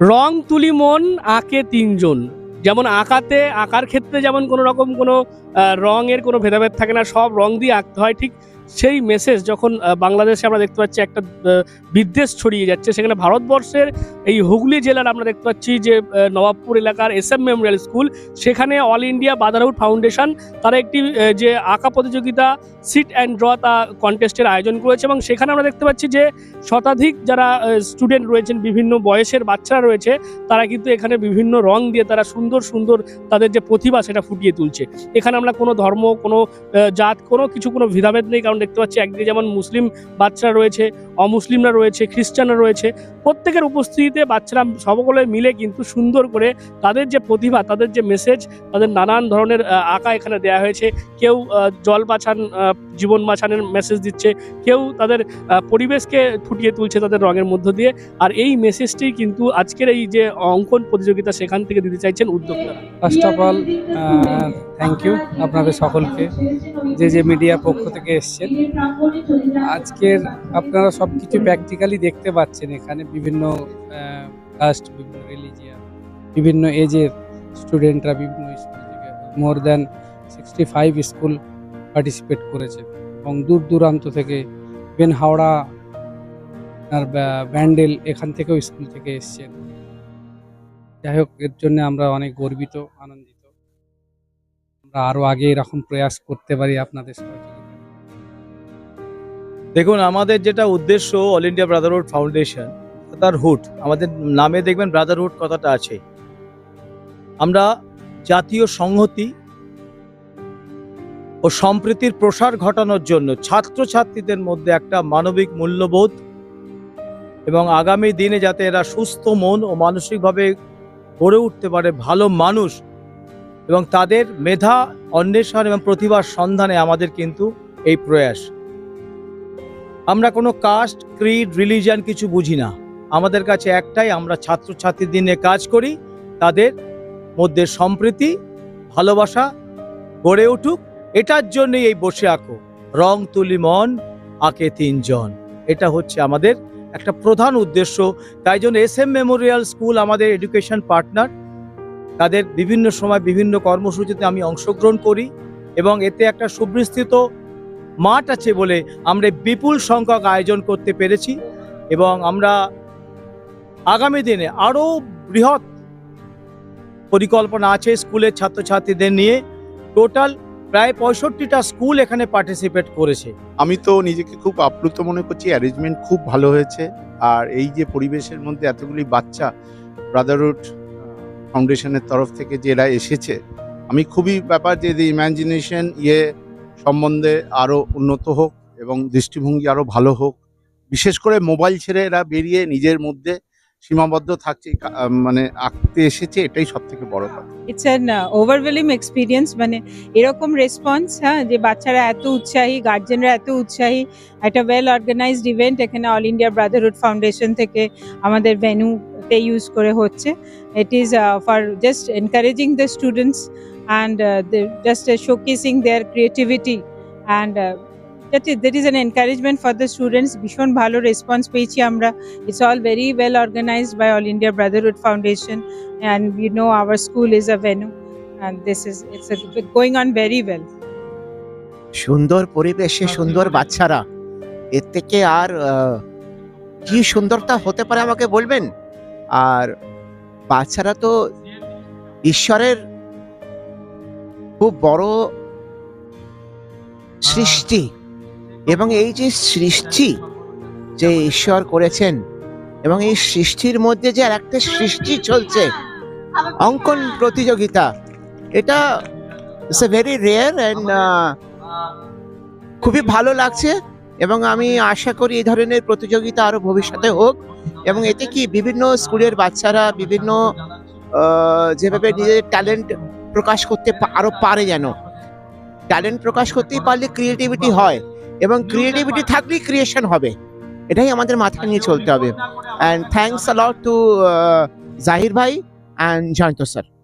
রং তুলি মন, আঁকে তিনজন। যেমন আঁকাতে আঁকার ক্ষেত্রে যেমন কোনো রকম কোনো রঙের কোনো ভেদাভেদ থাকে না, সব রং দিয়ে আঁকতে হয়, ঠিক সেই মেসেজ যখন বাংলাদেশে আমরা দেখতে পাচ্ছি একটা বিদ্বেষ ছড়িয়ে যাচ্ছে, সেখানে ভারতবর্ষের এই হুগলি জেলার আমরা দেখতে পাচ্ছি যে নবাবপুর এলাকার এস এম মেমোরিয়াল স্কুল, সেখানে অল ইন্ডিয়া বাদারহুড ফাউন্ডেশন তারা একটি যে আঁকা প্রতিযোগিতা সিট অ্যান্ড ড্র তা কন্টেস্টের আয়োজন করেছে এবং সেখানে আমরা দেখতে পাচ্ছি যে শতাধিক যারা স্টুডেন্ট রয়েছেন, বিভিন্ন বয়সের বাচ্চারা রয়েছে, তারা কিন্তু এখানে বিভিন্ন রং দিয়ে তারা সুন্দর সুন্দর তাদের যে প্রতিভা সেটা ফুটিয়ে তুলছে। এখানে আমরা কোনো ধর্ম, কোনো জাত, কোনো কিছু, কোনো ভেদাভেদ নেই, কারণ দেখতে পাচ্ছি একদিকে যেমন মুসলিম বাচ্চারা রয়েছে অমুসলিমরা রয়েছে খ্রিস্টানরা রয়েছে প্রত্যেকের উপস্থিতিতে বাচ্চারা সকলে মিলে কিন্তু সুন্দর করে তাদের যে প্রতিভা তাদের যে মেসেজ তাদের নানান ধরনের আঁকা এখানে দেওয়া হয়েছে। কেউ জল আহ, জীবন বাঁচানোর মেসেজ দিচ্ছে কেউ তাদের পরিবেশকে ফুটিয়ে তুলছে তাদের রঙের মধ্য দিয়ে। আর এই মেসেজটি কিন্তু আজকের এই যে অঙ্কন প্রতিযোগিতা সেখান থেকে দিতে চাইছেন উদ্যোক্তারা। First of all thank you আপনাদের সকলকে, যে যে মিডিয়া পক্ষ থেকে এসছেন আজকের আপনারা সব কিছু প্র্যাকটিক্যালি দেখতে পাচ্ছেন এখানে বিভিন্ন কাস্ট বিভিন্ন রিলিজিয়ান বিভিন্ন এজের স্টুডেন্টরা বিভিন্ন স্কুল থেকে more than sixty five school participate করেছে। এবং দূর দূরান্ত থেকে বেন হাওড়া আর ব্যান্ডেল এখান থেকেও স্কুল থেকে এসছেন। যাই হোক, এর জন্য আমরা অনেক গর্বিত, আনন্দিত। আমরা আরও আগে এরকম প্রয়াস করতে পারি আপনাদের সহযোগিতা দেখুন, আমাদের যেটা উদ্দেশ্য অল ইন্ডিয়া ব্রাদারহুড ফাউন্ডেশন তার হুড আমাদের নামে দেখবেন ব্রাদারহুড কথাটা আছে। আমরা জাতীয় সংহতি ও সম্প্রীতির প্রসার ঘটানোর জন্য ছাত্রছাত্রীদের মধ্যে একটা মানবিক মূল্যবোধ এবং আগামী দিনে যাতে এরা সুস্থ মন ও মানসিকভাবে গড়ে উঠতে পারে ভালো মানুষ এবং তাদের মেধা, অন্বেষণ এবং প্রতিভার সন্ধানে আমাদের কিন্তু এই প্রয়াস। আমরা কোনো কাস্ট ক্রিড রিলিজিয়ান কিছু বুঝি না। আমাদের কাছে একটাই, আমরা ছাত্রছাত্রীদের নিয়ে কাজ করি, তাদের মধ্যে সম্প্রীতি, ভালোবাসা গড়ে উঠুক, এটার জন্যই এই বসে আঁকো। রং তুলি মন, আঁকে তিনজন। এটা হচ্ছে আমাদের একটা প্রধান উদ্দেশ্য। তাই জন্য এস এম মেমোরিয়াল স্কুল, আমাদের এডুকেশন পার্টনার তাদের বিভিন্ন সময় বিভিন্ন কর্মসূচিতে আমি অংশগ্রহণ করি এবং এতে একটা সুবিস্তৃত মাঠ আছে বলে আমরা বিপুল সংখ্যক আয়োজন করতে পেরেছি এবং আমরা আগামী দিনে আরও বৃহৎ পরিকল্পনা আছে স্কুলের ছাত্রছাত্রীদের নিয়ে। টোটাল প্রায় পঁয়ষট্টিটা স্কুল এখানে পার্টিসিপেট করেছে। আমি তো নিজেকে খুব আপ্লুত মনে করছি অ্যারেঞ্জমেন্ট খুব ভালো হয়েছে। আর এই যে পরিবেশের মধ্যে এতগুলি বাচ্চা ব্রাদারহুড ফাউন্ডেশনের তরফ থেকে যে এরা এসেছে, আমি খুবই ব্যাপার যে ইমাজিনেশন ইয়ে সম্বন্ধে আরও উন্নত হোক এবং দৃষ্টিভঙ্গি আরও ভালো হোক। বিশেষ করে মোবাইল ছেড়ে এরা বেরিয়ে নিজের মধ্যে সীমাবদ্ধ থাকছে মানে আঁকতে এসেছে, এটাই সব থেকে বড় কথা। ইটস অ্যান ওভারওয়েলিং এক্সপিরিয়েন্স মানে এরকম রেসপন্স হ্যাঁ যে বাচ্চারা এত উৎসাহী গার্জেনরা এত উৎসাহী। একটা ওয়েল অর্গানাইজড ইভেন্ট এখানে অল ইন্ডিয়া ব্রাদারহুড ফাউন্ডেশন থেকে আমাদের ভেন্যুতে ইউজ করে হচ্ছে it is for just encouraging the students and just showcasing their creativity and that is that is an encouragement for the students ভীষণ ভালো রেসপন্স পেয়েছি আমরা it's all very well organised by all India brotherhood foundation and you know our school is a venue and this is it's a, going on very well. সুন্দর পরিবেশে সুন্দর বাচ্চারা। এর থেকে আর কি সুন্দরতা হতে পারে আমাকে বলবেন? আর বাচ্চারা তো ঈশ্বরের খুব বড় সৃষ্টি এবং এই যে সৃষ্টি যে ঈশ্বর করেছেন এবং এই সৃষ্টির মধ্যে যে একটা সৃষ্টি চলছে, অঙ্কন প্রতিযোগিতা, এটা ভেরি রেয়ার অ্যান্ড খুবই ভালো লাগছে। এবং আমি আশা করি এই ধরনের প্রতিযোগিতা আরও ভবিষ্যতে হোক। এবং এতে কি বিভিন্ন স্কুলের বাচ্চারা বিভিন্ন যেভাবে নিজের ট্যালেন্ট প্রকাশ করতে আরও পারে যেন। ট্যালেন্ট প্রকাশ করতেই পারলে ক্রিয়েটিভিটি হয় এবং ক্রিয়েটিভিটি থাকলেই ক্রিয়েশন হবে। এটাই আমাদের মাথায় নিয়ে চলতে হবে। And thanks a lot to Zahir bhai and Jayanta sir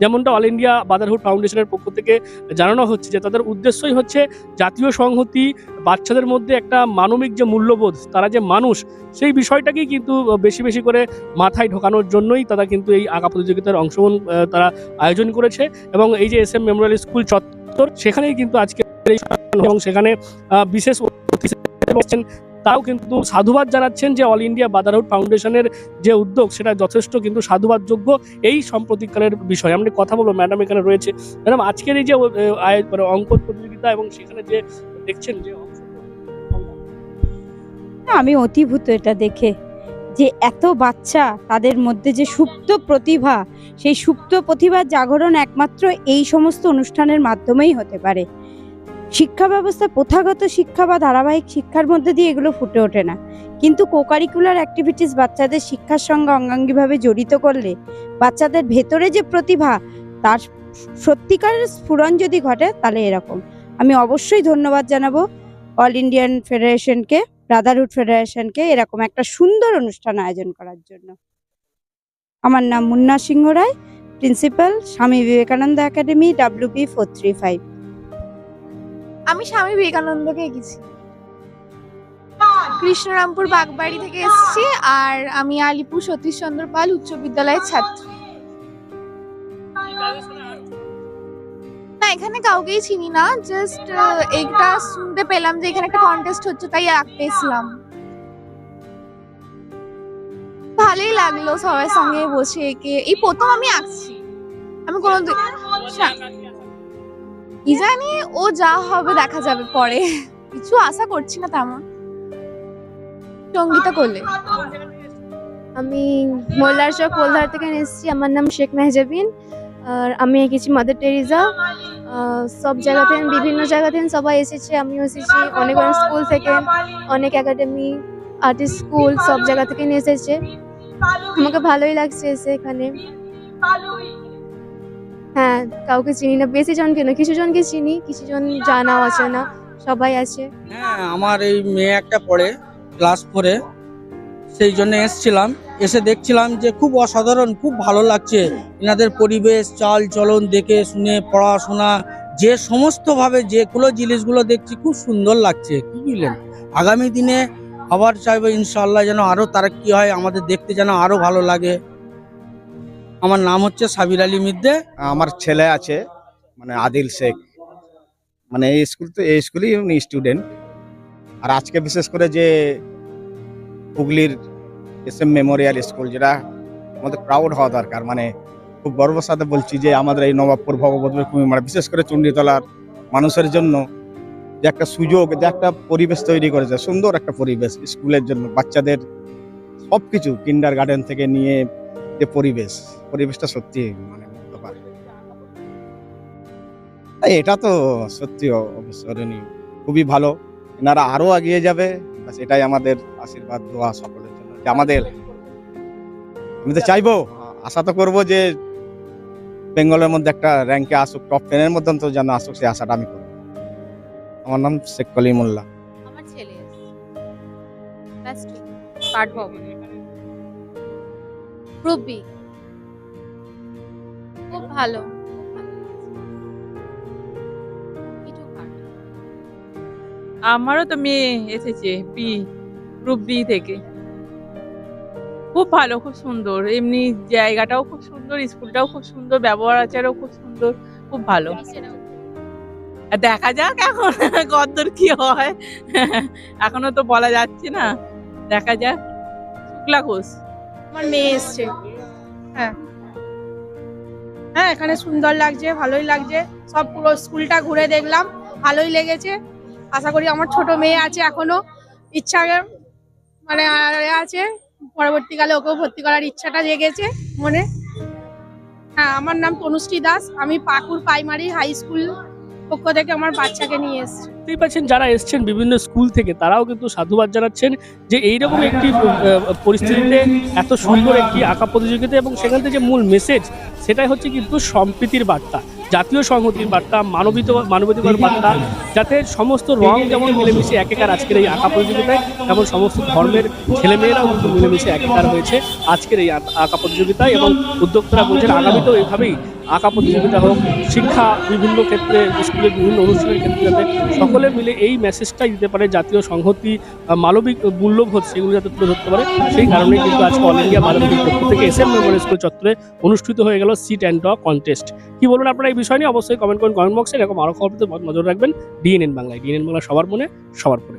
যেমনটা অল ইন্ডিয়া বাদারহুড ফাউন্ডেশনের পক্ষ থেকে জানানো হচ্ছে যে তাদের উদ্দেশ্যই হচ্ছে জাতীয় সংহতি, বাচ্চাদের মধ্যে একটা মানবিক যে মূল্যবোধ, তারা যে মানুষ, সেই বিষয়টাকেই কিন্তু বেশি বেশি করে মাথায় ঢোকানোর জন্যই তারা কিন্তু এই আঁকা প্রতিযোগিতার অংশগ্রহণ তারা আয়োজন করেছে এবং এই যে এস এম মেমোরিয়াল স্কুল চত্বর, সেখানেই কিন্তু আজকে এবং সেখানে বিশেষ তাও কিন্তু সাধুবাদ জানাচ্ছেন যে অল ইন্ডিয়া বাদারহুড ফাউন্ডেশনের যে উদ্যোগ, সেটা যথেষ্ট কিন্তু সাধুবাদযোগ্য এই সাম্প্রতিককালের বিষয়। আমরা কথা বলব ম্যাডাম এখানে রয়েছে। ম্যাডাম আজকের এই যে মানে অঙ্ক প্রতিযোগিতা এবং সেখানে যে দেখছেন যে আমি অতিভূত এটা দেখে যে এত বাচ্চা তাদের মধ্যে যে সুপ্ত প্রতিভা, সেই সুপ্ত প্রতিভার জাগরণ একমাত্র এই সমস্ত অনুষ্ঠানের মাধ্যমেই হতে পারে। শিক্ষা ব্যবস্থা প্রথাগত শিক্ষা বা ধারাবাহিক শিক্ষার মধ্যে দিয়ে এগুলো ফুটে ওঠে না। কিন্তু কোকারিকুলার অ্যাক্টিভিটিস বাচ্চাদের শিক্ষার সঙ্গে অঙ্গাঙ্গিভাবে জড়িত করলে বাচ্চাদের ভেতরে যে প্রতিভা, তার সত্যিকারের স্ফুরণ যদি ঘটে, তাহলে এরকম। আমি অবশ্যই ধন্যবাদ জানাব অল ইন্ডিয়ান ফেডারেশনকে ব্রাদারহুড ফেডারেশনকে এরকম একটা সুন্দর অনুষ্ঠান আয়োজন করার জন্য। আমার নাম Munna Singha Roy principal Swami Vivekananda academy WP four three five আমি স্বামী বিবেকানন্দকে এঁকেছি কৃষ্ণরামপুর বাগবাড়ি থেকে এসেছি আর আমি আলিপুর সতীশচন্দ্র পাল উচ্চ বিদ্যালয়ের ছাত্রী। না এখানে কাউকেই চিনি না জাস্ট এইটা শুনতে পেলাম যে এখানে একটা কন্টেস্ট হচ্ছে তাই আঁকতে এসলাম ভালোই লাগল সবার সঙ্গে বসে এঁকে। এই প্রথম আমি আঁকছি। আমি কোনো কি জানি ও যা হবে দেখা যাবে পরে। কিছু আশা করছি না তেমন। সঙ্গীতা করলে। আমি মোল্লার চক কোলধার থেকে এসেছি। আমার নাম শেখ মেহজাবিন। আর আমি এঁকেছি মাদার টেরিজা সব জায়গা থেকে বিভিন্ন জায়গা থেকে সবাই এসেছে। আমিও এসেছি। অনেক অনেক স্কুল থেকে, অনেক একাডেমি, আর্টিস্ট স্কুল সব জায়গা থেকে এসেছে। আমাকে ভালোই লাগছে এসে এখানে। হ্যাঁ কাউকে চিনি না, বেশি জনকে না, কিছু জনকে চিনি, কিছু জন জানাও আছে না, সবাই আছে। হ্যাঁ আমার এই মেয়ে একটা পড়ে ক্লাস ফোরে সেই জন্য এসছিলাম, এসে দেখছিলাম যে খুব অসাধারণ, খুব ভালো লাগছে। এনাদের পরিবেশ, চাল চলন দেখে শুনে, পড়াশোনা, যে সমস্তভাবে যেগুলো জিনিসগুলো দেখছি, খুব সুন্দর লাগছে। কি বুঝলেন আগামী দিনে আবার চাইব ইনশাল্লাহ যেন আরও তারাক্কি হয়, আমাদের দেখতে যেন আরও ভালো লাগে। আমার নাম হচ্ছে সাবির আলী মিদ্দে। আমার ছেলে আছে মানে আদিল শেখ। মানে এই স্কুল তো, এই স্কুলেই উনি স্টুডেন্ট আর আজকে বিশেষ করে যে হুগলির এস এম মেমোরিয়াল স্কুল, যেটা আমাদের প্রাউড হওয়া দরকার মানে খুব গর্বের সাথে বলছি যে আমাদের এই নবাবপুর ভগবত কুমিমারা বিশেষ করে চণ্ডীতলার মানুষের জন্য যে একটা সুযোগ, যে একটা পরিবেশ তৈরি করেছে, সুন্দর একটা পরিবেশ স্কুলের জন্য, বাচ্চাদের সব কিছু কিন্ডার গার্ডেন থেকে নিয়ে যে পরিবেশ, পরিবেশটা সত্যি মানে এটা তো সত্যি অবিস্মরণীয়। খুবই ভালো। এনারা আরও এগিয়ে যাবে। এটাই আমাদের আশীর্বাদ, দোয়া সকলের জন্য। আমাদের আমি তো চাইব, আশা তো করব যে বেঙ্গলের মধ্যে একটা র্যাঙ্কে আসুক, টপ টেনের মধ্যে তো যেন আসুক, সেই আশাটা আমি করব। আমার নাম শেখ কলিমুল্লাহ। আমার ছেলে গ্রুপ বি খুব ভালো। আমারও তো মেয়ে এসেছে বি গ্রুপ বি থেকে। খুব ভালো, খুব সুন্দর। এমনি জায়গাটাও খুব সুন্দর, স্কুলটাও খুব সুন্দর, ব্যবহার আচারও খুব সুন্দর, খুব ভালো। দেখা যাক এখন কতদূর কি হয়। এখনও তো বলা যাচ্ছে না। দেখা যাক। শুক্লা ঘোষ। আমার মেয়ে এসছে। হ্যাঁ। হ্যাঁ এখানে সুন্দর লাগছে, ভালোই লাগছে। সব পুরো স্কুলটা ঘুরে দেখলাম, ভালোই লেগেছে। আশা করি আমার ছোট মেয়ে আছে এখনও। ইচ্ছা মানে আছে। পরবর্তীকালে ওকেও ভর্তি করার ইচ্ছাটা জেগেছে মনে। হ্যাঁ আমার নাম তনুশ্রী দাস। আমি পাকুর প্রাইমারি হাই স্কুল পক্ষ থেকে আমার বাচ্চাকে নিয়ে এসেছি। পাচ্ছেন যারা এসছেন বিভিন্ন স্কুল থেকে, তারাও কিন্তু সাধুবাদ জানাচ্ছেন যে এইরকম একটি পরিস্থিতিতে এত সুন্দর একটি আঁকা প্রতিযোগিতা এবং সেখান থেকে যে মূল মেসেজ সেটাই হচ্ছে কিন্তু সম্প্রীতির বার্তা, জাতীয় সংহতির বার্তা, মানবিত মানবিকতার বার্তা, যাতে সমস্ত রং যেমন মিলেমিশে একেকার আজকের এই আঁকা প্রতিযোগিতায়, তেমন সমস্ত ধর্মের ছেলেমেয়েরাও কিন্তু মিলেমিশে একেকার হয়েছে আজকের এই আঁকা প্রতিযোগিতায় এবং উদ্যোক্তারা বলছেন আগামীতেও এইভাবেই আঁকা প্রতিযোগিতা হোক, শিক্ষা বিভিন্ন ক্ষেত্রে স্কুলের বিভিন্ন অনুষ্ঠানের ক্ষেত্রে যাতে সকলে মিলে এই মেসেজটাই দিতে পারে জাতীয় সংহতি মানবিক মূল্যবোধ সেগুলো যাতে তুলে ধরতে পারে। সেই কারণে কিন্তু আজকে অল ইন্ডিয়া বারাণসীর পক্ষ থেকে এস এম মেমোরিয়াল স্কুল চত্বরে অনুষ্ঠিত হয়ে গেল সিট অ্যান্ড ড কন্টেস্ট কি বলুন আপনারা এই বিষয় নিয়ে? অবশ্যই কমেন্ট করুন কমেন্ট বক্সে এরকম আরও খবর নজর রাখবেন। ডিএনএন বাংলায়। ডিএনএন বাংলা সবার মনে, সবার পরে।